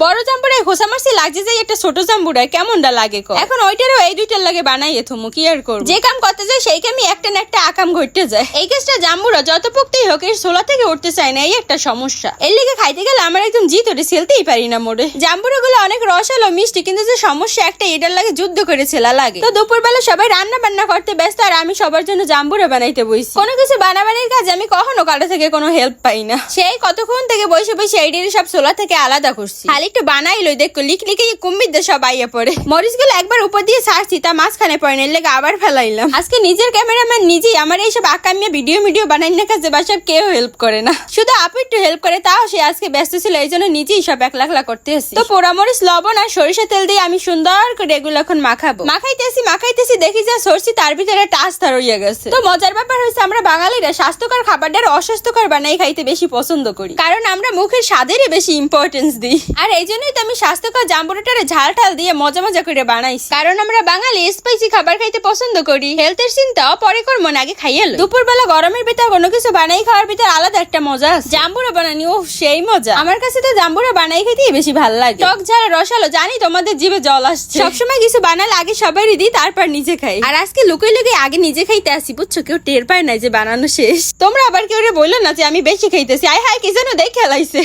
बडजा জাম্বুরায় খোসা মারছি লাগছে যে একটা ছোট জাম্বুরায় কেমনটা লাগে কো এখন ওইটারও এই দুইটার লাগে বানাই থমু কি আর করব? যে কাম করতে যায় সেই কামই একটা না একটা আকাম ঘটতে যায়। এই কেসটা জাম্বুরা যত পোক্তেই হোক এর সোলা থেকে উঠতে চায় না এই একটা সমস্যা। এর লিগে খাইতে গেলে আমার একদম জিত ওরে সেলতেই পারি না মোড়ে। জাম্বুরা গুলো অনেক রসালো মিষ্টি কিন্তু যে সমস্যা একটা এটার লাগে যুদ্ধ করে ছেলা লাগে। তো দুপুরবেলা সবাই রান্না বান্না করতে ব্যস্ত আর আমি সবার জন্য জাম্বুরা বানাইতে বইছি। কোনো কিছু বানাবানির কাজে আমি কখনো কারও থেকে কোনো হেল্প পাই না। সেই কতক্ষণ থেকে বসে বসে এইডির সব সোলা থেকে আলাদা করছি। খালি একটু বানাইলো দেখো লিক লিখে কুম্বির দিয়ে সব আইয়া পড়ে। মরিচগুলো একবার উপর দিয়ে ছাড়ছি তা মাঝখানে পড়ে নিলে আবার ফেলাইলাম। আজকে নিজের ক্যামেরাম্যান নিজেই আমার এইসব আকামিয়া ভিডিও ভিডিও বানাই না কাজে বাসার কেউ হেল্প করে না। শুধু আপু একটু হেল্প করে, তাও সে আজকে ব্যস্ত ছিল, এই জন্য নিজেই সব এক লাখ লাখ করতে আসি তো পোড়ামরিচ লবণ আর সরিষা তেল দিয়ে আমি সুন্দর করে এগুলো এখন মাখাবো। মাখাইতেছি মাখাইতেছি, দেখি যা সরছি তার ভিতরে টাচ তার হইয়া গেছে। তো মজার ব্যাপার হয়েছে, আমরা বাঙালিরা স্বাস্থ্যকর খাবারটার অস্বাস্থ্যকর বানাই খাইতে বেশি পছন্দ করি। কারণ আমরা মুখের স্বাদেরই বেশি ইম্পর্টেন্স দিই। আর এই জন্যই তো আমি স্বাস্থ্যকর জাম্বুরাটারে ঝাল ঠাল দিয়ে মজা মজা করে বানাইছি। কারণ আমরা বাঙালি স্পাইসি খাবার খাইতে পছন্দ করি হেলথের চিন্তা পরে কর না আগে খাইয়ে দুপুর বেলা গরমের ভিতর কোনো কিছু বানাই খাওয়ার ভিতর আলাদা একটা মজা আছে। জাম্বুরা বানানি ও সেই মজা। আমার কাছে তো জাম্বুরা বানাই খেতেই বেশি ভালো লাগে। টক ঝাল, রসালো, জানি তোমাদের জিভে জল আসছে। সবসময় কিছু বানালে আগে সবারই দিই, তারপর নিজে খাই। আর আজকে লুকিয়ে লুকিয়ে আগে নিজে খাইতে আসি, বুঝছ? কেউ টের পায় না যে বানানো শেষ। তোমরা আবার কেউ বলল না যে আমি বেশি খাইতেছি? আয় হায়, কি যেন দেখে খেলাইছে